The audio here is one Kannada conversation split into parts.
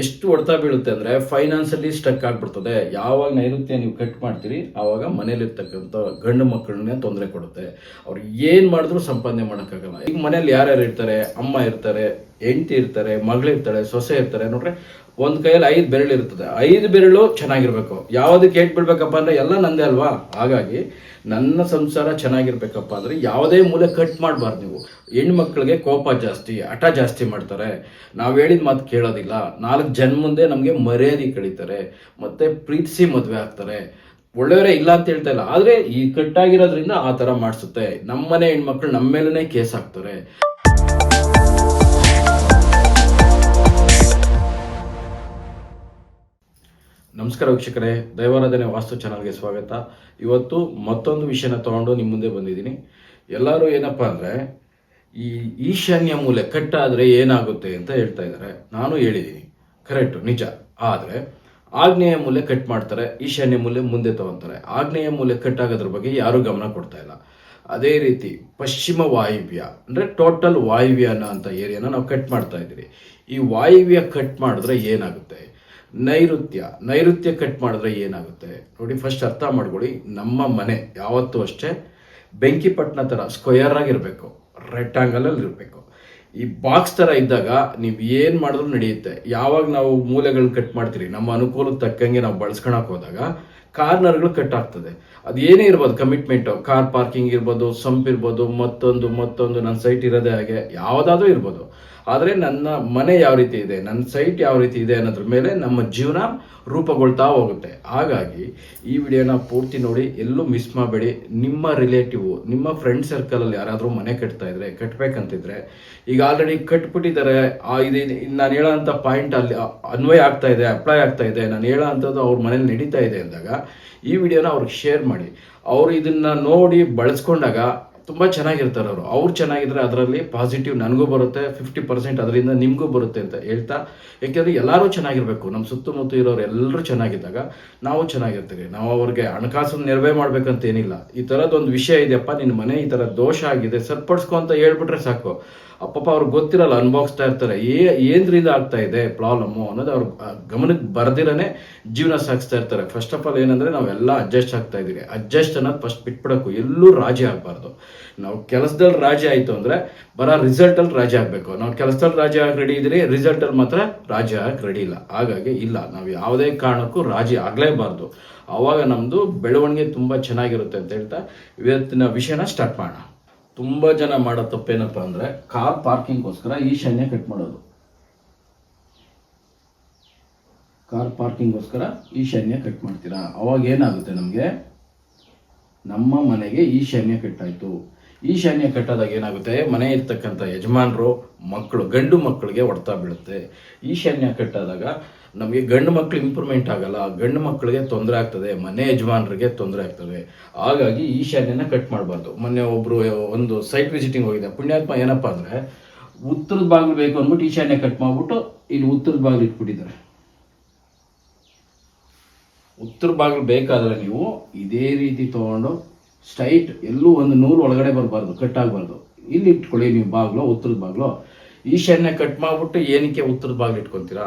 ಎಷ್ಟು ಹೊಡೆತ ಬೀಳುತ್ತೆ ಅಂದರೆ ಫೈನಾನ್ಸಲ್ಲಿ ಸ್ಟಕ್ ಆಗಿಬಿಡ್ತದೆ. ಯಾವಾಗ ನೈಋತ್ಯ ನೀವು ಕಟ್ ಮಾಡ್ತೀರಿ, ಆವಾಗ ಮನೇಲಿರ್ತಕ್ಕಂಥ ಗಂಡು ಮಕ್ಕಳನ್ನೇ ತೊಂದರೆ ಕೊಡುತ್ತೆ. ಅವ್ರು ಏನು ಮಾಡಿದ್ರು ಸಂಪಾದನೆ ಮಾಡೋಕ್ಕಾಗಲ್ಲ. ಈಗ ಮನೇಲಿ ಯಾರ್ಯಾರು ಇರ್ತಾರೆ? ಅಮ್ಮ ಇರ್ತಾರೆ, ಹೆಂಡತಿ ಇರ್ತಾರೆ ಮಗಳಿರ್ತಾಳೆ ಸೊಸೆ ಇರ್ತಾರೆ. ನೋಡ್ರೆ ಒಂದು ಕೈಯಲ್ಲಿ ಐದು ಬೆರಳು ಇರ್ತದೆ. ಐದು ಬೆರಳು ಚೆನ್ನಾಗಿರ್ಬೇಕು. ಯಾವುದಕ್ಕೆ ಏಟ್ ಬಿಡ್ಬೇಕಪ್ಪ ಅಂದ್ರೆ ಎಲ್ಲ ನಂದೇ ಅಲ್ವಾ? ಹಾಗಾಗಿ ನನ್ನ ಸಂಸಾರ ಚೆನ್ನಾಗಿರ್ಬೇಕಪ್ಪ ಅಂದ್ರೆ ಯಾವುದೇ ಮೂಲೆ ಕಟ್ ಮಾಡಬಾರ್ದು ನೀವು. ಹೆಣ್ಮಕ್ಳಿಗೆ ಕೋಪ ಜಾಸ್ತಿ, ಹಠ ಜಾಸ್ತಿ ಮಾಡ್ತಾರೆ. ನಾವು ಹೇಳಿದ ಮಾತು ಕೇಳೋದಿಲ್ಲ. ನಾಲ್ಕು ಜನ ಮುಂದೆ ನಮಗೆ ಮರ್ಯಾದೆ ಕಳೀತಾರೆ. ಮತ್ತೆ ಪ್ರೀತಿಸಿ ಮದುವೆ ಆಗ್ತಾರೆ. ಒಳ್ಳೆಯವರೇ ಇಲ್ಲ ಅಂತ ಹೇಳ್ತಾ ಇಲ್ಲ. ಆದರೆ ಈ ಕಟ್ಟಾಗಿರೋದ್ರಿಂದ ಆ ಥರ ಮಾಡಿಸುತ್ತೆ. ನಮ್ಮನೆ ಹೆಣ್ಮಕ್ಳು ನಮ್ಮ ಮೇಲೇ ಕೇಸ್ ಹಾಕ್ತಾರೆ. ನಮಸ್ಕಾರ ವೀಕ್ಷಕರೇ, ದೈವಾರಾಧನೆ ವಾಸ್ತು ಚಾನಲ್ಗೆ ಸ್ವಾಗತ. ಇವತ್ತು ಮತ್ತೊಂದು ವಿಷಯನ ತಗೊಂಡು ನಿಮ್ಮ ಮುಂದೆ ಬಂದಿದ್ದೀನಿ. ಎಲ್ಲರೂ ಏನಪ್ಪ ಅಂದರೆ, ಈ ಈಶಾನ್ಯ ಮೂಲೆ ಕಟ್ಟಾದರೆ ಏನಾಗುತ್ತೆ ಅಂತ ಹೇಳ್ತಾ ಇದ್ದಾರೆ. ನಾನು ಹೇಳಿದ್ದೀನಿ ಕರೆಕ್ಟು ನಿಜ. ಆದರೆ ಆಗ್ನೇಯ ಮೂಲೆ ಕಟ್ ಮಾಡ್ತಾರೆ, ಈಶಾನ್ಯ ಮೂಲೆ ಮುಂದೆ ತಗೊಂತಾರೆ. ಆಗ್ನೇಯ ಮೂಲೆ ಕಟ್ ಆಗೋದ್ರ ಬಗ್ಗೆ ಯಾರೂ ಗಮನ ಕೊಡ್ತಾ ಇಲ್ಲ. ಅದೇ ರೀತಿ, ಪಶ್ಚಿಮ ವಾಯುವ್ಯ, ಅಂದರೆ ಟೋಟಲ್ ವಾಯುವ್ಯ ಅನ್ನೋ ಅಂತ ಏರಿಯಾನ ನಾವು ಕಟ್ ಮಾಡ್ತಾ ಇದ್ದೀವಿ ಈ ವಾಯುವ್ಯ ಕಟ್ ಮಾಡಿದ್ರೆ ಏನಾಗುತ್ತೆ? ನೈಋತ್ಯ ನೈಋತ್ಯ ಕಟ್ ಮಾಡಿದ್ರೆ ಏನಾಗುತ್ತೆ? ನೋಡಿ ಫಸ್ಟ್ ಅರ್ಥ ಮಾಡ್ಕೊಳ್ಳಿ. ನಮ್ಮ ಮನೆ, ಯಾವತ್ತೂ ಅಷ್ಟೇ ಬೆಂಕಿಪಟ್ಟಣ ಥರ ಸ್ಕ್ವಯರ್ ಆಗಿರಬೇಕು. ರೆಕ್ಟಾಂಗಲಲ್ಲಿ ಇರಬೇಕು. ಈ ಬಾಕ್ಸ್ ಥರ ಇದ್ದಾಗ ನೀವು ಏನು ಮಾಡಿದ್ರೂ ನಡೆಯುತ್ತೆ. ಯಾವಾಗ ನಾವು ಮೂಲೆಗಳನ್ನ ಕಟ್ ಮಾಡ್ತೀರಿ, ನಮ್ಮ ಅನುಕೂಲಕ್ಕೆ ತಕ್ಕಂಗೆ ನಾವು ಬಳಸ್ಕೊಳಕ್ ಹೋದಾಗ ಕಾರ್ನರ್ಗಳು ಕಟ್ ಆಗ್ತದೆ. ಅದು ಏನೇ ಇರ್ಬೋದು ಕಮಿಟ್ಮೆಂಟು ಕಾರ್ ಪಾರ್ಕಿಂಗ್ ಇರ್ಬೋದು ಸಂಪ್ ಇರ್ಬೋದು, ಮತ್ತೊಂದು ಮತ್ತೊಂದು ನನ್ನ ಸೈಟ್ ಇರೋದೇ ಹಾಗೆ, ಯಾವುದಾದ್ರೂ ಇರ್ಬೋದು. ಆದರೆ ನನ್ನ ಮನೆ ಯಾವ ರೀತಿ ಇದೆ, ನನ್ನ ಸೈಟ್ ಯಾವ ರೀತಿ ಇದೆ ಅನ್ನೋದ್ರ ಮೇಲೆ ನಮ್ಮ ಜೀವನ ರೂಪುಗೊಳ್ತಾ ಹೋಗುತ್ತೆ. ಹಾಗಾಗಿ ಈ ವಿಡಿಯೋನ ಪೂರ್ತಿ ನೋಡಿ, ಎಲ್ಲೂ ಮಿಸ್ ಮಾಡಬೇಡಿ. ನಿಮ್ಮ ರಿಲೇಟಿವ್ ನಿಮ್ಮ ಫ್ರೆಂಡ್ ಸರ್ಕಲಲ್ಲಿ ಯಾರಾದರೂ ಮನೆ ಕಟ್ತಾ ಇದ್ರೆ ಕಟ್ಟಬೇಕಂತಿದ್ರೆ ಈಗ ಆಲ್ರೆಡಿ ಕಟ್ಬಿಟ್ಟಿದ್ದಾರೆ. ಇದು- ನಾನು ಹೇಳೋಂಥ ಪಾಯಿಂಟ್ ಅಲ್ಲಿ ಅನ್ವಯ ಆಗ್ತಾ ಇದೆ ಅಪ್ಲೈ ಆಗ್ತಾ ಇದೆ. ನಾನು ಹೇಳೋ ಅಂಥದ್ದು ಅವ್ರ ಮನೇಲಿ ನಡೀತಾ ಇದೆ ಅಂದಾಗ ಈ ವಿಡಿಯೋನ ಅವ್ರಿಗೆ ಶೇರ್ ಮಾಡಿ. ಅವರು ಇದನ್ನು ನೋಡಿ ಬಳಸ್ಕೊಂಡಾಗ ತುಂಬ ಚೆನ್ನಾಗಿರ್ತಾರೆ ಅವರು. ಅವ್ರು ಚೆನ್ನಾಗಿದ್ರೆ ಅದರಲ್ಲಿ ಪಾಸಿಟಿವ್ ನನಗೂ ಬರುತ್ತೆ ಫಿಫ್ಟಿ ಪರ್ಸೆಂಟ್ ಅದರಿಂದ ನಿಮಗೂ ಬರುತ್ತೆ ಅಂತ ಹೇಳ್ತಾ ಯಾಕೆಂದರೆ ಎಲ್ಲರೂ ಚೆನ್ನಾಗಿರಬೇಕು. ನಮ್ಮ ಸುತ್ತಮುತ್ತ ಇರೋರು ಎಲ್ಲರೂ ಚೆನ್ನಾಗಿದ್ದಾಗ ನಾವು ಚೆನ್ನಾಗಿರ್ತೀವಿ. ನಾವು ಅವ್ರಿಗೆ ಹಣಕಾಸನ್ನು ನೆರವೇ ಮಾಡ್ಬೇಕಂತೇನಿಲ್ಲ. ಈ ಥರದ್ದೊಂದು ವಿಷಯ ಇದೆಯಪ್ಪ ನಿನ್ನ ಮನೆ ಈ ಥರ ದೋಷ ಆಗಿದೆ, ಸರಿಪಡಿಸ್ಕೊ ಅಂತ ಹೇಳ್ಬಿಟ್ರೆ ಸಾಕು. ಅಪ್ಪಪ್ಪ ಅವ್ರಿಗೆ ಗೊತ್ತಿರಲ್ಲ ಅನುಭವಿಸ್ತಾ ಇರ್ತಾರೆ. ಏ ಏನ್ರಿಂದ ಆಗ್ತಾ ಇದೆ ಪ್ರಾಬ್ಲಮ್ಮು ಅನ್ನೋದು ಅವ್ರ ಗಮನಕ್ಕೆ ಬರ್ದಿರನೇ ಜೀವನ ಸಾಗಿಸ್ತಾ ಇರ್ತಾರೆ. ಫಸ್ಟ್ ಆಫ್ ಆಲ್ ಏನಂದ್ರೆ ನಾವೆಲ್ಲ ಅಡ್ಜಸ್ಟ್ ಆಗ್ತಾ ಇದೀವಿ. ಅಡ್ಜಸ್ಟ್ ಅನ್ನೋದು ಫಸ್ಟ್ ಬಿಟ್ಬಿಡಕ್ಕು ಎಲ್ಲೂ ರಾಜಿ ಆಗಬಾರ್ದು. ನಾವು ಕೆಲಸದಲ್ಲಿ ರಾಜಿ ಆಯಿತು ಅಂದರೆ ಬರೋ ರಿಸಲ್ಟಲ್ಲಿ ರಾಜಿ ಆಗಬೇಕು. ನಾವು ಕೆಲಸದಲ್ಲಿ ರಾಜಿ ಆಗಿ ರೆಡಿ ರಿಸಲ್ಟ್ ರಿಸಲ್ಟಲ್ಲಿ ಮಾತ್ರ ರಾಜಿ ಆಗಕ್ಕೆ ರೆಡಿ ಇಲ್ಲ. ಹಾಗಾಗಿ ಇಲ್ಲ, ನಾವು ಯಾವುದೇ ಕಾರಣಕ್ಕೂ ರಾಜಿ ಆಗಲೇಬಾರ್ದು. ಆವಾಗ ನಮ್ಮದು ಬೆಳವಣಿಗೆ ತುಂಬ ಚೆನ್ನಾಗಿರುತ್ತೆ ಅಂತ ಹೇಳ್ತಾ ಇವತ್ತಿನ ವಿಷಯನ ಸ್ಟಾರ್ಟ್ ಮಾಡೋಣ. ತುಂಬ ಜನ ಮಾಡೋ ತಪ್ಪೇನಪ್ಪ ಅಂದರೆ ಕಾರ್ ಪಾರ್ಕಿಂಗ್ಗೋಸ್ಕರ ಈಶಾನ್ಯ ಕಟ್ ಮಾಡೋದು. ಕಾರ್ ಪಾರ್ಕಿಂಗ್ಗೋಸ್ಕರ ಈಶಾನ್ಯ ಕಟ್ ಮಾಡ್ತೀರಾ? ಅವಾಗ ಏನಾಗುತ್ತೆ ನಮಗೆ? ನಮ್ಮ ಮನೆಗೆ ಈಶಾನ್ಯ ಕಟ್ಟಾಯಿತು. ಈಶಾನ್ಯ ಕಟ್ಟಾದಾಗ ಏನಾಗುತ್ತೆ? ಮನೆ ಇರ್ತಕ್ಕಂಥ ಯಜಮಾನರು ಮಕ್ಕಳು ಗಂಡು ಮಕ್ಕಳಿಗೆ ಹೊಡ್ತಾ ಬೀಳುತ್ತೆ. ಈಶಾನ್ಯ ಕಟ್ಟಾದಾಗ ನಮಗೆ ಗಂಡು ಮಕ್ಕಳು ಇಂಪ್ರೂವ್ಮೆಂಟ್ ಆಗಲ್ಲ, ಗಂಡು ಮಕ್ಕಳಿಗೆ ತೊಂದರೆ ಆಗ್ತದೆ, ಮನೆ ಯಜಮಾನರಿಗೆ ತೊಂದರೆ ಆಗ್ತದೆ. ಹಾಗಾಗಿ ಈಶಾನ್ಯನ ಕಟ್ ಮಾಡಬಾರ್ದು. ಮೊನ್ನೆ ಒಬ್ಬರು ಒಂದು ಸೈಟ್ ವಿಸಿಟಿಂಗ್ ಹೋಗಿದೆ ಪುಣ್ಯಾತ್ಮ ಏನಪ್ಪ ಅಂದರೆ, ಉತ್ತರದ ಬಾಗಿಲು ಬೇಕು ಅಂದ್ಬಿಟ್ಟು ಈಶಾನ್ಯ ಕಟ್ ಮಾಡಿಬಿಟ್ಟು ಇಲ್ಲಿ ಉತ್ತರದ ಬಾಗಿಲು ಇಟ್ಬಿಟ್ಟಿದ್ದಾರೆ. ಉತ್ತರ ಬಾಗಿಲು ಬೇಕಾದರೆ ನೀವು ಇದೇ ರೀತಿ ತೊಗೊಂಡು ಸ್ಟ್ರೈಟ್ ಎಲ್ಲೂ ಒಂದು ನೂರು ಒಳಗಡೆ ಬರಬಾರ್ದು ಕಟ್ ಆಗಬಾರ್ದು ಇಲ್ಲಿ ಇಟ್ಕೊಳ್ಳಿ, ನೀವು ಬಾಗಿಲು, ಉತ್ತರದ ಬಾಗಿಲು. ಈಶಾನ್ಯ ಕಟ್ ಮಾಡಿಬಿಟ್ಟು ಏನಕ್ಕೆ ಉತ್ತರದ ಬಾಗಿಲು ಇಟ್ಕೊಂತೀರಾ?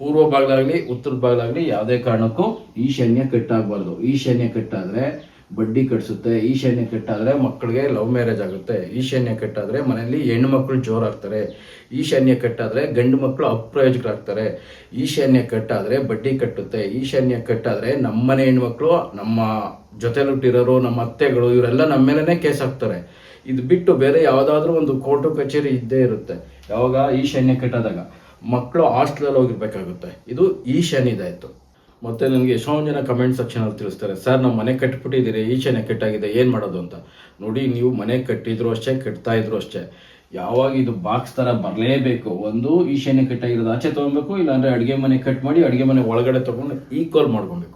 ಪೂರ್ವ ಬಾಗಿಲಾಗಲಿ, ಉತ್ತರದ ಬಾಗಿಲಾಗಲಿ ಯಾವುದೇ ಕಾರಣಕ್ಕೂ ಈಶಾನ್ಯ ಕಟ್ ಆಗಬಾರ್ದು ಈಶಾನ್ಯ ಕಟ್ಟಾದರೆ ಬಡ್ಡಿ ಕಟ್ಸುತ್ತೆ, ಈಶಾನ್ಯ ಕಟ್ಟಾದರೆ ಮಕ್ಕಳಿಗೆ ಲವ್ ಮ್ಯಾರೇಜ್ ಆಗುತ್ತೆ. ಈಶಾನ್ಯ ಕಟ್ಟಾದರೆ ಮನೆಯಲ್ಲಿ ಹೆಣ್ಣು ಮಕ್ಕಳು ಜೋರಾಗ್ತಾರೆ. ಈಶಾನ್ಯ ಕಟ್ಟಾದರೆ ಗಂಡು ಮಕ್ಕಳು ಅಪ್ರಯೋಜಕರಾಗ್ತಾರೆ. ಈಶಾನ್ಯ ಕಟ್ಟಾದರೆ ಬಡ್ಡಿ ಕಟ್ಟುತ್ತೆ. ಈಶಾನ್ಯ ಕಟ್ಟಾದರೆ ನಮ್ಮನೆ ಹೆಣ್ಮಕ್ಳು ನಮ್ಮ ಜೊತೆಲಿಟ್ಟಿರೋರು, ನಮ್ಮ ಅತ್ತೆಗಳು, ಇವರೆಲ್ಲ ನಮ್ಮ ಮೇಲೇ ಕೇಸ್ ಹಾಕ್ತಾರೆ. ಇದು ಬಿಟ್ಟು ಬೇರೆ ಯಾವುದಾದ್ರೂ ಒಂದು ಕೋರ್ಟು, ಕಚೇರಿ ಇದ್ದೇ ಇರುತ್ತೆ. ಯಾವಾಗ? ಈಶಾನ್ಯ ಕಟ್ಟಾದಾಗ. ಮಕ್ಕಳು ಹಾಸ್ಟೆಲಲ್ಲಿ ಹೋಗಿರ್ಬೇಕಾಗುತ್ತೆ. ಇದು ಈಶಾನ್ಯದಾಯಿತು ಮತ್ತೆ ನನಗೆ ಎಷ್ಟೊಂದು ಜನ ಕಮೆಂಟ್ ಸೆಕ್ಷನಲ್ಲಿ ತಿಳಿಸ್ತಾರೆ, ಸರ್ ನಾವು ಮನೆ ಕಟ್ಬಿಟ್ಟಿದ್ದೀರಿ ಈಶಾನ್ಯ ಕೆಟ್ಟಾಗಿದೆ, ಏನು ಮಾಡೋದು ಅಂತ? ನೋಡಿ, ನೀವು ಮನೆ ಕಟ್ಟಿದ್ರು ಅಷ್ಟೇ ಕಟ್ತಾ ಇದ್ರು ಅಷ್ಟೇ. ಯಾವಾಗ ಇದು ಬಾಕ್ಸ್ ಥರ ಬರಲೇಬೇಕು? ಒಂದು ಈಶಾನ್ಯ ಕಟ್ಟಾಗಿರೋದು ಆಚೆ ತೊಗೊಬೇಕು ಇಲ್ಲಾಂದರೆ ಅಡುಗೆ ಮನೆ ಕಟ್ ಮಾಡಿ, ಅಡುಗೆ ಮನೆ ಒಳಗಡೆ ತೊಗೊಂಡು ಈಕ್ವಲ್ ಮಾಡ್ಕೊಬೇಕು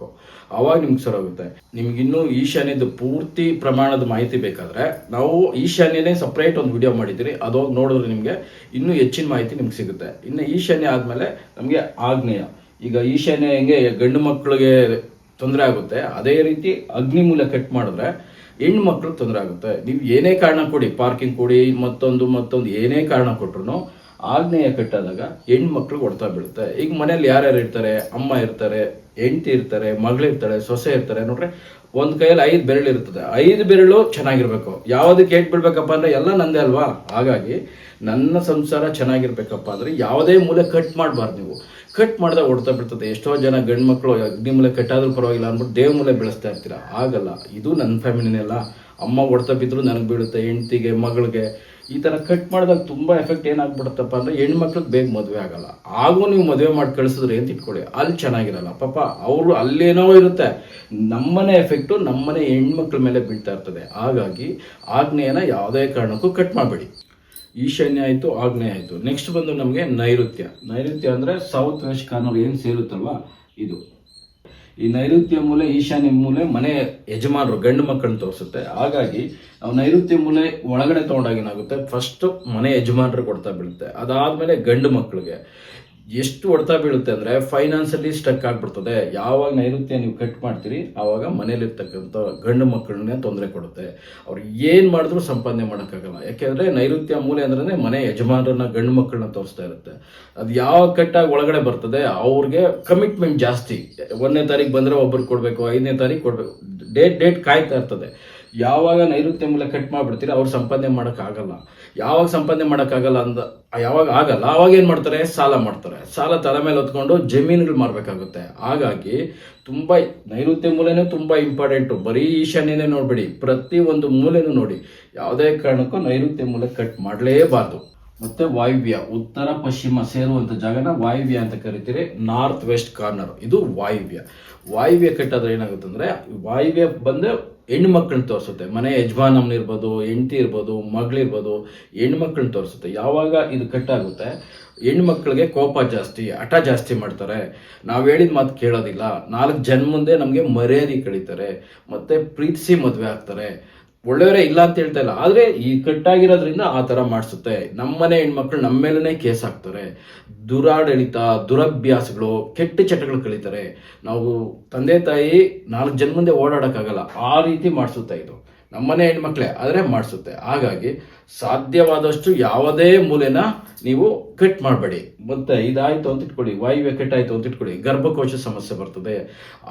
ಆವಾಗ ನಿಮ್ಗೆ ಸರೋಗುತ್ತೆ ನಿಮ್ಗಿನ್ನೂ ಈಶಾನ್ಯದ ಪೂರ್ತಿ ಪ್ರಮಾಣದ ಮಾಹಿತಿ ಬೇಕಾದ್ರೆ ನಾವು ಈಶಾನ್ಯನೇ ಸಪ್ರೇಟ್ ಒಂದು ವಿಡಿಯೋ ಮಾಡಿದ್ದೀರಿ. ಅದೋಗಿ ನೋಡಿದ್ರೆ ನಿಮಗೆ ಇನ್ನೂ ಹೆಚ್ಚಿನ ಮಾಹಿತಿ ನಿಮ್ಗೆ ಸಿಗುತ್ತೆ. ಇನ್ನು ಈಶಾನ್ಯ ಆದಮೇಲೆ ನಮಗೆ ಆಗ್ನೇಯ. ಈಗ ಈಶಾನ್ಯ ಹೆಂಗೆ ಗಂಡು ಮಕ್ಕಳಿಗೆ ತೊಂದರೆ ಆಗುತ್ತೆ, ಅದೇ ರೀತಿ ಅಗ್ನಿ ಮೂಲ ಕಟ್ ಮಾಡಿದ್ರೆ ಹೆಣ್ಣು ಮಕ್ಕಳು ತೊಂದರೆ ಆಗುತ್ತೆ. ನೀವು ಏನೇ ಕಾರಣ ಕೊಡಿ ಪಾರ್ಕಿಂಗ್ ಕೊಡಿ, ಮತ್ತೊಂದು ಮತ್ತೊಂದು, ಏನೇ ಕಾರಣ ಕೊಟ್ರು ಆಗ್ನೇಯ ಕಟ್ಟಾದಾಗ ಹೆಣ್ಮಕ್ಳಿಗೆ ಹೊಡ್ತಾ ಬೀಳುತ್ತೆ. ಈಗ ಮನೇಲಿ ಯಾರ್ಯಾರು ಇರ್ತಾರೆ, ಅಮ್ಮ ಇರ್ತಾರೆ ಹೆಂಡತಿ ಇರ್ತಾರೆ ಮಗಳಿರ್ತಾರೆ ಸೊಸೆ ಇರ್ತಾರೆ ನೋಡ್ರೆ ಒಂದ್ ಕೈಯಲ್ಲಿ ಐದು ಬೆರಳು ಇರ್ತದೆ. ಐದು ಬೆರಳು ಚೆನ್ನಾಗಿರ್ಬೇಕು. ಯಾವ್ದಕ್ಕೆ ಏಟ್ ಬಿಡ್ಬೇಕಪ್ಪ ಅಂದ್ರೆ ಎಲ್ಲ ನಂದೇ ಅಲ್ವಾ? ಹಾಗಾಗಿ ನನ್ನ ಸಂಸಾರ ಚೆನ್ನಾಗಿರ್ಬೇಕಪ್ಪ ಅಂದ್ರೆ ಯಾವುದೇ ಮೂಲೆ ಕಟ್ ಮಾಡಬಾರ್ದು ನೀವು. ಕಟ್ ಮಾಡಿದಾಗ ಹೊಡ್ತಾ ಬಿಡ್ತದೆ. ಎಷ್ಟೋ ಜನ ಗಂಡು ಮಕ್ಕಳು ಅಗ್ನಿ ಮೂಲೆ ಕಟ್ಟಾದ್ರೂ ಪರವಾಗಿಲ್ಲ ಅಂದ್ಬಿಟ್ಟು ದೇವ್ ಮೂಲೆ ಬೆಳೆಸ್ತಾ ಇರ್ತೀರಾ. ಆಗಲ್ಲ. ಇದು ನನ್ನ ಫ್ಯಾಮಿಲಿನೇ ಅಲ್ಲ. ಅಮ್ಮ ಹೊಡ್ತಾ ಬಿದ್ರು ನನಗೆ ಬೀಳುತ್ತೆ, ಹೆಂಡ್ತಿಗೆ, ಮಗಳಿಗೆ. ಈ ಥರ ಕಟ್ ಮಾಡಿದಾಗ ತುಂಬ ಎಫೆಕ್ಟ್ ಏನಾಗ್ಬಿಡುತ್ತಪ್ಪ ಅಂದರೆ ಹೆಣ್ಮಕ್ಳಿಗೆ ಬೇಗ ಮದುವೆ ಆಗಲ್ಲ. ಆಗೂ ನೀವು ಮದುವೆ ಮಾಡಿ ಕಳಿಸಿದ್ರೆ ಅಂತ ಇಟ್ಕೊಳ್ಳಿ. ಅಲ್ಲಿ ಚೆನ್ನಾಗಿರಲ್ಲ. ಪಾಪ ಅವರು ಅಲ್ಲೇನೋ ಇರುತ್ತೆ. ನಮ್ಮನೆ ಎಫೆಕ್ಟು ನಮ್ಮನೆ ಹೆಣ್ಮಕ್ಳ ಮೇಲೆ ಬೀಳ್ತಾ ಇರ್ತದೆ. ಹಾಗಾಗಿ ಆಗ್ನೇಯನ ಯಾವುದೇ ಕಾರಣಕ್ಕೂ ಕಟ್ ಮಾಡಬೇಡಿ. ಈಶಾನ್ಯ ಆಯಿತು ಆಗ್ನೇಯ ಆಯಿತು. ನೆಕ್ಸ್ಟ್ ಬಂದು ನಮಗೆ ನೈಋತ್ಯ. ನೈಋತ್ಯ ಅಂದರೆ ಸೌತ್ ವೆಸ್ಟ್ ಕಾರ್ನರ್ ಏನು ಸೇರುತ್ತಲ್ವಾ? ಇದು. ಈ ನೈಋತ್ಯ ಮೂಲೆ, ಈಶಾನ್ಯ ಮೂಲೆ ಮನೆ ಯಜಮಾನರು, ಗಂಡು ಮಕ್ಕಳನ್ನ ತೋರಿಸುತ್ತೆ. ಹಾಗಾಗಿ ನಾವು ನೈಋತ್ಯ ಮೂಲೆ ಒಳಗಡೆ ತಗೊಂಡಾಗ ಏನಾಗುತ್ತೆ? ಫಸ್ಟ್ ಮನೆ ಯಜಮಾನರು ಕೊಡ್ತಾ ಬೀಳುತ್ತೆ. ಅದಾದ್ಮೇಲೆ ಗಂಡು ಮಕ್ಕಳಿಗೆ. ಎಷ್ಟು ಹೊಡೆತ ಬೀಳುತ್ತೆ ಅಂದ್ರೆ ಫೈನಾನ್ಸಲ್ಲಿ ಸ್ಟಕ್ ಆಗಿಬಿಡ್ತದೆ. ಯಾವಾಗ ನೈಋತ್ಯ ನೀವು ಕಟ್ ಮಾಡ್ತೀರಿ, ಆವಾಗ ಮನೇಲಿರ್ತಕ್ಕಂಥ ಗಂಡು ಮಕ್ಕಳನ್ನೇ ತೊಂದರೆ ಕೊಡುತ್ತೆ. ಅವ್ರು ಏನು ಮಾಡಿದ್ರು ಸಂಪಾದನೆ ಮಾಡೋಕ್ಕಾಗಲ್ಲ. ಯಾಕೆಂದ್ರೆ ನೈಋತ್ಯ ಮೂಲೆ ಅಂದ್ರೆ ಮನೆ ಯಜಮಾನರನ್ನ, ಗಂಡು ಮಕ್ಕಳನ್ನ ತೋರಿಸ್ತಾ ಇರುತ್ತೆ. ಅದು ಯಾವಾಗ ಕಟ್ಟಾಗಿ ಒಳಗಡೆ ಬರ್ತದೆ, ಅವ್ರಿಗೆ ಕಮಿಟ್ಮೆಂಟ್ ಜಾಸ್ತಿ. ಒಂದನೇ ತಾರೀಕು ಬಂದರೆ ಒಬ್ಬರು ಕೊಡಬೇಕು, ಐದನೇ ತಾರೀಕು ಕೊಡಬೇಕು. ಡೇಟ್ ಡೇಟ್ ಕಾಯ್ತಾ ಇರ್ತದೆ. ಯಾವಾಗ ನೈಋತ್ಯ ಮೂಲ ಕಟ್ ಮಾಡಿಬಿಡ್ತೀರಿ, ಅವ್ರು ಸಂಪಾದನೆ ಮಾಡೋಕ್ಕಾಗಲ್ಲ. ಯಾವಾಗ ಸಂಪಾದನೆ ಮಾಡೋಕ್ಕಾಗಲ್ಲ ಅಂದ, ಯಾವಾಗ ಆಗಲ್ಲ ಆವಾಗ ಏನು ಮಾಡ್ತಾರೆ? ಸಾಲ ಮಾಡ್ತಾರೆ. ಸಾಲ ತಲೆ ಮೇಲೆ ಹೊತ್ಕೊಂಡು ಜಮೀನುಗಳು ಮಾಡಬೇಕಾಗುತ್ತೆ ಹಾಗಾಗಿ ತುಂಬ ನೈಋತ್ಯ ಮೂಲೆನೂ ತುಂಬ ಇಂಪಾರ್ಟೆಂಟು ಬರೀ ಈಶಾನ್ಯನೇ ನೋಡಬೇಡಿ. ಪ್ರತಿ ಒಂದು ಮೂಲೆನೂ ನೋಡಿ. ಯಾವುದೇ ಕಾರಣಕ್ಕೂ ನೈಋತ್ಯ ಮೂಲೆ ಕಟ್ ಮಾಡಲೇಬಾರ್ದು. ಮತ್ತೆ ವಾಯುವ್ಯ, ಉತ್ತರ, ಪಶ್ಚಿಮ ಸೇರುವಂಥ ಜಾಗನ ವಾಯುವ್ಯ ಅಂತ ಕರಿತೀರಿ. ನಾರ್ತ್ ವೆಸ್ಟ್ ಕಾರ್ನರ್ ಇದು ವಾಯುವ್ಯ. ವಾಯುವ್ಯ ಕಟ್ಟಾದ್ರೆ ಏನಾಗುತ್ತೆ ಅಂದರೆ ವಾಯುವ್ಯ ಬಂದು ಹೆಣ್ಣು ಮಕ್ಕಳನ್ನ ತೋರಿಸುತ್ತೆ. ಮನೆ ಯಜಮಾನಮ್ನ ಇರ್ಬೋದು ಹೆಂಡತಿ ಇರ್ಬೋದು, ಮಗಳಿರ್ಬೋದು ಹೆಣ್ಣು ಮಕ್ಕಳನ್ನ ತೋರಿಸುತ್ತೆ. ಯಾವಾಗ ಇದು ಕಟ್ಟಾಗುತ್ತೆ ಮಕ್ಕಳಿಗೆ ಕೋಪ ಜಾಸ್ತಿ, ಹಠ ಜಾಸ್ತಿ ಮಾಡ್ತಾರೆ. ನಾವು ಹೇಳಿದ ಮಾತು ಕೇಳೋದಿಲ್ಲ. ನಾಲ್ಕು ಜನ ಮುಂದೆ ನಮಗೆ ಮರ್ಯಾದೆ ಕಳೀತಾರೆ. ಮತ್ತೆ ಪ್ರೀತಿಸಿ ಮದುವೆ ಆಗ್ತಾರೆ. ಒಳ್ಳೆಯವರೇ ಇಲ್ಲ ಅಂತ ಹೇಳ್ತಾ ಇಲ್ಲ. ಆದ್ರೆ ಈ ಕಟ್ಟಾಗಿರೋದ್ರಿಂದ ಆ ತರ ಮಾಡಿಸುತ್ತೆ. ನಮ್ಮನೆ ಹೆಣ್ಮಕ್ಳು ನಮ್ಮ ಮೇಲೇ ಕೇಸ್ ಹಾಕ್ತಾರೆ. ದುರಾಡಳಿತ, ದುರಭ್ಯಾಸಗಳು, ಕೆಟ್ಟ ಚಟಗಳು ಕಳೀತಾರೆ. ನಾವು ತಂದೆ, ತಾಯಿ ನಾಲ್ಕು ಜನ ಮುಂದೆ ಓಡಾಡಕ್ಕಾಗಲ್ಲ. ಆ ರೀತಿ ಮಾಡಿಸುತ್ತೆ ಇದು. ನಮ್ಮನೆ ಹೆಣ್ಮಕ್ಳೆ, ಆದರೆ ಮಾಡಿಸುತ್ತೆ. ಹಾಗಾಗಿ ಸಾಧ್ಯವಾದಷ್ಟು ಯಾವುದೇ ಮೂಲೆನ ನೀವು ಕಟ್ ಮಾಡಬೇಡಿ. ಮತ್ತೆ ಇದಾಯಿತು ಅಂತ ಇಟ್ಕೊಳ್ಳಿ. ವಾಯುವ್ಯ ಕಟ್ ಆಯ್ತು ಅಂತ ಇಟ್ಕೊಳ್ಳಿ. ಗರ್ಭಕೋಶ ಸಮಸ್ಯೆ ಬರ್ತದೆ.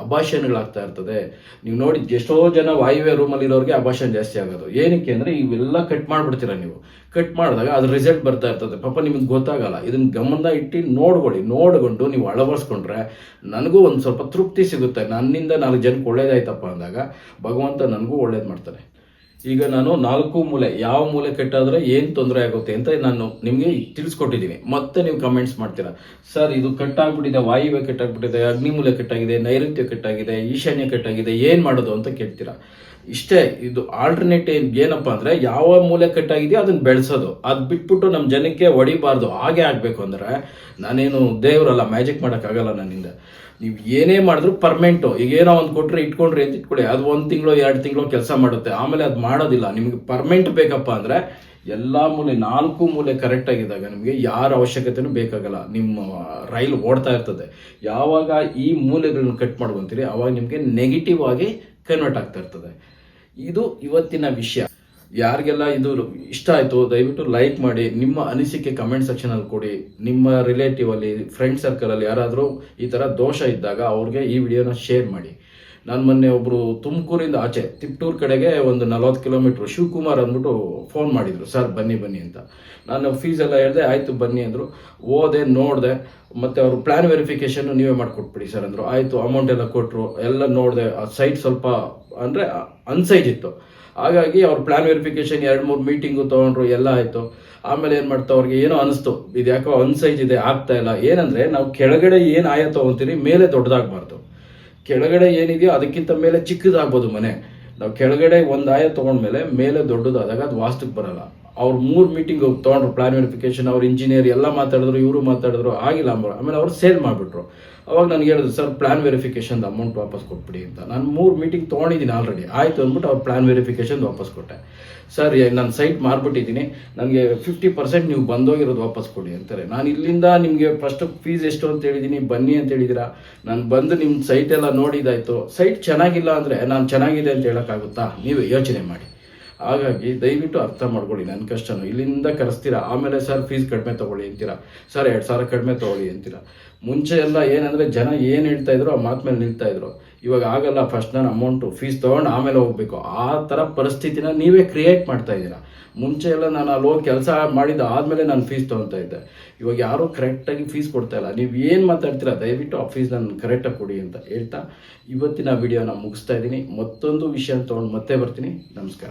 ಅಭಾಷಣಗಳಾಗ್ತಾ ಇರ್ತದೆ. ನೀವು ನೋಡಿ, ಎಷ್ಟೋ ಜನ ವಾಯುವ್ಯ ರೂಮಲ್ಲಿ ಇರೋರಿಗೆ ಅಭಾಷಣ ಜಾಸ್ತಿ ಆಗೋದು. ಏನಕ್ಕೆ ಅಂದ್ರೆ, ಇವೆಲ್ಲ ಕಟ್ ಮಾಡ್ಬಿಡ್ತೀರಾ ನೀವು. ಕಟ್ ಮಾಡಿದಾಗ ಅದ್ರ ರಿಸಲ್ಟ್ ಬರ್ತಾ ಇರ್ತದೆ. ಪಾಪ ನಿಮಗೆ ಗೊತ್ತಾಗಲ್ಲ. ಇದನ್ನು ಗಮನ ಇಟ್ಟು ನೋಡ್ಕೊಳ್ಳಿ. ನೋಡ್ಕೊಂಡು ನೀವು ಅಳವಡಿಸ್ಕೊಂಡ್ರೆ ನನಗೂ ಒಂದು ಸ್ವಲ್ಪ ತೃಪ್ತಿ ಸಿಗುತ್ತೆ. ನನ್ನಿಂದ ನಾಲ್ಕು ಜನಕ್ಕೆ ಒಳ್ಳೇದಾಯ್ತಪ್ಪ ಅಂದಾಗ ಭಗವಂತ ನನಗೂ ಒಳ್ಳೇದು ಮಾಡ್ತಾನೆ. ಈಗ ನಾನು ನಾಲ್ಕು ಮೂಲೆ, ಯಾವ ಮೂಲೆ ಕಟ್ಟಾದ್ರೆ ಏನು ತೊಂದರೆ ಆಗುತ್ತೆ ಅಂತ ನಾನು ನಿಮಗೆ ತಿಳಿಸ್ಕೊಟ್ಟಿದ್ದೀನಿ. ಮತ್ತೆ ನೀವು ಕಮೆಂಟ್ಸ್ ಮಾಡ್ತೀರಾ. ಸರ್, ಇದು ಕಟ್ಟಾಗ್ಬಿಟ್ಟಿದೆ, ವಾಯುವ್ಯ ಕೆಟ್ಟಾಗ್ಬಿಟ್ಟಿದೆ ಅಗ್ನಿ ಮೂಲೆ ಕಟ್ಟಾಗಿದೆ, ನೈಋತ್ಯ ಕಟ್ಟಾಗಿದೆ, ಈಶಾನ್ಯ ಕಟ್ಟಾಗಿದೆ, ಏನು ಮಾಡೋದು ಅಂತ ಕೇಳ್ತೀರಾ. ಇಷ್ಟೇ, ಇದು ಆಲ್ಟರ್ನೇಟಿವ್ ಏನಪ್ಪಾ ಅಂದ್ರೆ ಯಾವ ಮೂಲೆ ಕಟ್ಟಾಗಿದೆಯೋ ಅದನ್ನ ಬೆಳೆಸೋದು. ಅದು ಬಿಟ್ಬಿಟ್ಟು ನಮ್ಮ ಜನಕ್ಕೆ ಹೊಡಿಬಾರ್ದು. ಹಾಗೆ ಆಗಬೇಕು ಅಂದ್ರೆ ನಾನೇನು ದೇವರಲ್ಲ ಮ್ಯಾಜಿಕ್ ಮಾಡೋಕ್ಕಾಗಲ್ಲ ನನ್ನಿಂದ ನೀವು ಏನೇ ಮಾಡಿದ್ರು ಪರ್ಮೆಂಟು ಈಗ ಏನೋ ಒಂದು ಕೊಟ್ಟರೆ ಇಟ್ಕೊಂಡ್ರೆ ಅಂತ ಇಟ್ಕೊಳ್ಳಿ. ಅದು ಒಂದು ತಿಂಗಳು, ಎರಡು ತಿಂಗಳು ಕೆಲಸ ಮಾಡುತ್ತೆ. ಆಮೇಲೆ ಅದು ಮಾಡೋದಿಲ್ಲ. ನಿಮಗೆ ಪರ್ಮೆಂಟ್ ಬೇಕಪ್ಪ ಅಂದರೆ ಎಲ್ಲ ಮೂಲೆ, ನಾಲ್ಕು ಮೂಲೆ ಕರೆಕ್ಟ್ ಆಗಿದ್ದಾಗ ನಿಮಗೆ ಯಾರ ಅವಶ್ಯಕತೆಯೂ ಬೇಕಾಗಲ್ಲ. ನಿಮ್ಮ ರೈಲು ಓಡ್ತಾ ಇರ್ತದೆ. ಯಾವಾಗ ಈ ಮೂಲೆಗಳನ್ನ ಕಟ್ ಮಾಡ್ಕೊತೀರಿ, ಅವಾಗ ನಿಮಗೆ ನೆಗೆಟಿವ್ ಆಗಿ ಕನ್ವರ್ಟ್ ಆಗ್ತಾ ಇರ್ತದೆ. ಇದು ಇವತ್ತಿನ ವಿಷಯ. ಯಾರಿಗೆಲ್ಲ ಇದು ಇಷ್ಟ ಆಯಿತು ದಯವಿಟ್ಟು ಲೈಕ್ ಮಾಡಿ, ನಿಮ್ಮ ಅನಿಸಿಕೆ ಕಮೆಂಟ್ ಸೆಕ್ಷನಲ್ಲಿ ಕೊಡಿ. ನಿಮ್ಮ ರಿಲೇಟಿವ್ ಅಲ್ಲಿ ಫ್ರೆಂಡ್ ಸರ್ಕಲಲ್ಲಿ ಯಾರಾದರೂ ಈ ಥರ ದೋಷ ಇದ್ದಾಗ ಅವ್ರಿಗೆ ಈ ವಿಡಿಯೋನ ಶೇರ್ ಮಾಡಿ. ನಾನು ಮೊನ್ನೆ ಒಬ್ಬರು ತುಮಕೂರಿಂದ ಆಚೆ ತಿಪ್ಟೂರ್ ಕಡೆಗೆ ಒಂದು ನಲವತ್ತು ಕಿಲೋಮೀಟ್ರ್, ಶಿವಕುಮಾರ್ ಅಂದ್ಬಿಟ್ಟು ಫೋನ್ ಮಾಡಿದ್ರು, ಸರ್, ಬನ್ನಿ ಬನ್ನಿ ಅಂತ. ನಾನು ಫೀಸ್ ಎಲ್ಲ ಹೇಳಿದೆ, ಆಯಿತು, ಬನ್ನಿ ಅಂದರು. ಓದೆ, ನೋಡಿದೆ, ಮತ್ತು ಅವರು ಪ್ಲ್ಯಾನ್ ವೆರಿಫಿಕೇಶನ್ ನೀವೇ ಮಾಡಿಕೊಟ್ಬಿಡಿ ಸರ್ ಅಂದರು. ಆಯಿತು ಅಮೌಂಟ್ ಎಲ್ಲ ಕೊಟ್ಟರು ಎಲ್ಲ ನೋಡಿದೆ, ಆ ಸೈಟ್ ಸ್ವಲ್ಪ ಅಂದರೆ ಅನ್ಸೈಜ್ ಇತ್ತು. ಹಾಗಾಗಿ ಅವ್ರ ಪ್ಲಾನ್ ವೆರಿಫಿಕೇಶನ್ ಎರಡು ಮೂರು ಮೀಟಿಂಗು ತಗೊಂಡ್ರು, ಎಲ್ಲ ಆಯಿತು. ಆಮೇಲೆ ಏನು ಮಾಡ್ತಾ, ಅವ್ರಿಗೆ ಏನೋ ಅನಿಸ್ತು. ಇದು ಯಾಕೋ ಅನ್ಸೈಜ್ ಇದೆ, ಆಗ್ತಾ ಇಲ್ಲ. ಏನಂದರೆ, ನಾವು ಕೆಳಗಡೆ ಏನು ಆಯ ತೊಗೊತೀರಿ, ಮೇಲೆ ದೊಡ್ಡದಾಗಬಾರ್ದು. ಕೆಳಗಡೆ ಏನಿದೆಯೋ ಅದಕ್ಕಿಂತ ಮೇಲೆ ಚಿಕ್ಕದಾಗ್ಬೋದು ಮನೆ. ನಾವು ಕೆಳಗಡೆ ಒಂದು ಆಯ ತೊಗೊಂಡ್ಮೇಲೆ ಮೇಲೆ ದೊಡ್ಡದಾದಾಗ ಅದು ವಾಸ್ತುಕ್ಕೆ ಬರಲ್ಲ. ಅವ್ರು ಮೂರು ಮೀಟಿಂಗ್ ಹೋಗಿ ತೊಗೊಂಡ್ರು ಪ್ಲಾನ್ ವೆರಿಫಿಕೇಶನ್ ಅವ್ರು ಇಂಜಿನಿಯರ್ ಎಲ್ಲ ಮಾತಾಡಿದ್ರು, ಇವರು ಮಾತಾಡಿದ್ರು, ಆಗಿಲ್ಲ ಅಂಬ ಆಮೇಲೆ ಅವ್ರು ಸೇಲ್ ಮಾಡಿಬಿಟ್ರು. ಅವಾಗ ನನಗೆ ಹೇಳಿದ್ರು, ಸರ್ ಪ್ಲಾನ್ ವೆರಿಫಿಕೇಶನ್ ಅಮೌಂಟ್ ವಾಪಸ್ ಕೊಟ್ಬಿಡಿ ಅಂತ. ನಾನು ಮೂರು ಮೀಟಿಂಗ್ ತೊಗೊಂಡಿದ್ದೀನಿ ಆಲ್ರೆಡಿ ಆಯಿತು ಅಂದ್ಬಿಟ್ಟು ಅವ್ರು ಪ್ಲಾನ್ ವೆರಿಫಿಕೇಶನ್ ವಾಪಸ್ ಕೊಟ್ಟೆ. ಸರ್ ನಾನು ಸೈಟ್ ಮಾರ್ಬಿಟ್ಟಿದ್ದೀನಿ. ನನಗೆ ಫಿಫ್ಟಿ ಪರ್ಸೆಂಟ್ ನೀವು ಬಂದೋಗಿರೋದು ವಾಪಸ್ ಕೊಡಿ, ಅಂತಾರೆ. ನಾನು ಇಲ್ಲಿಂದ ನಿಮಗೆ ಫಸ್ಟ್ ಫೀಸ್ ಎಷ್ಟು ಅಂತ ಹೇಳಿದ್ದೀನಿ ಬನ್ನಿ ಅಂತ ಹೇಳಿದ್ದೀರಾ ನಾನು ಬಂದು ನಿಮ್ಮ ಸೈಟ್ ಎಲ್ಲ ನೋಡಿದಾಯ್ತು ಸೈಟ್ ಚೆನ್ನಾಗಿಲ್ಲ ಅಂದರೆ ನಾನು ಚೆನ್ನಾಗಿದೆ ಅಂತ ಹೇಳೋಕ್ಕಾಗುತ್ತಾ? ನೀವು ಯೋಚನೆ ಮಾಡಿ. ಹಾಗಾಗಿ ದಯವಿಟ್ಟು ಅರ್ಥ ಮಾಡ್ಕೊಳ್ಳಿ ನನ್ನ ಕಷ್ಟನು. ಇಲ್ಲಿಂದ ಕರೆಸ್ತೀರಾ? ಆಮೇಲೆ ಸರ್ ಫೀಸ್ ಕಡಿಮೆ ತೊಗೊಳ್ಳಿ ಅಂತೀರಾ? ಸರ್ ಎರಡು ಸಾವಿರ ಕಡಿಮೆ ತೊಗೊಳ್ಳಿ ಅಂತೀರಾ? ಮುಂಚೆ ಎಲ್ಲ ಏನಂದರೆ ಜನ ಏನು ಹೇಳ್ತಾ ಇದ್ರು, ಆ ಮಾತು ಮೇಲೆ ನಿಲ್ತಾ ಇದ್ರು. ಇವಾಗ ಆಗಲ್ಲ ಫಸ್ಟ್ ನಾನು ಅಮೌಂಟು ಫೀಸ್ ತೊಗೊಂಡು ಆಮೇಲೆ ಹೋಗಬೇಕು. ಆ ಥರ ಪರಿಸ್ಥಿತಿನ ನೀವೇ ಕ್ರಿಯೇಟ್ ಮಾಡ್ತಾ ಇದ್ದೀರಾ? ಮುಂಚೆ ಎಲ್ಲ ನಾನು ಅಲ್ಲಿ ಹೋಗಿ ಕೆಲಸ ಮಾಡಿದ್ದು ಆದಮೇಲೆ ನಾನು ಫೀಸ್ ತೊಗೊತಾ ಇದ್ದೆ. ಇವಾಗ ಯಾರೂ ಕರೆಕ್ಟಾಗಿ ಫೀಸ್ ಕೊಡ್ತಾ ಇಲ್ಲ. ನೀವು ಏನು ಮಾತಾಡ್ತೀರಾ? ದಯವಿಟ್ಟು ಆ ಫೀಸ್ ನಾನು ಕರೆಕ್ಟಾಗಿ ಕೊಡಿ ಅಂತ ಹೇಳ್ತಾ, ಇವತ್ತಿನ ವಿಡಿಯೋನ ಮುಗಿಸ್ತಾ ಇದ್ದೀನಿ. ಮತ್ತೊಂದು ವಿಷಯ ತೊಗೊಂಡು ಮತ್ತೆ ಬರ್ತೀನಿ. ನಮಸ್ಕಾರ.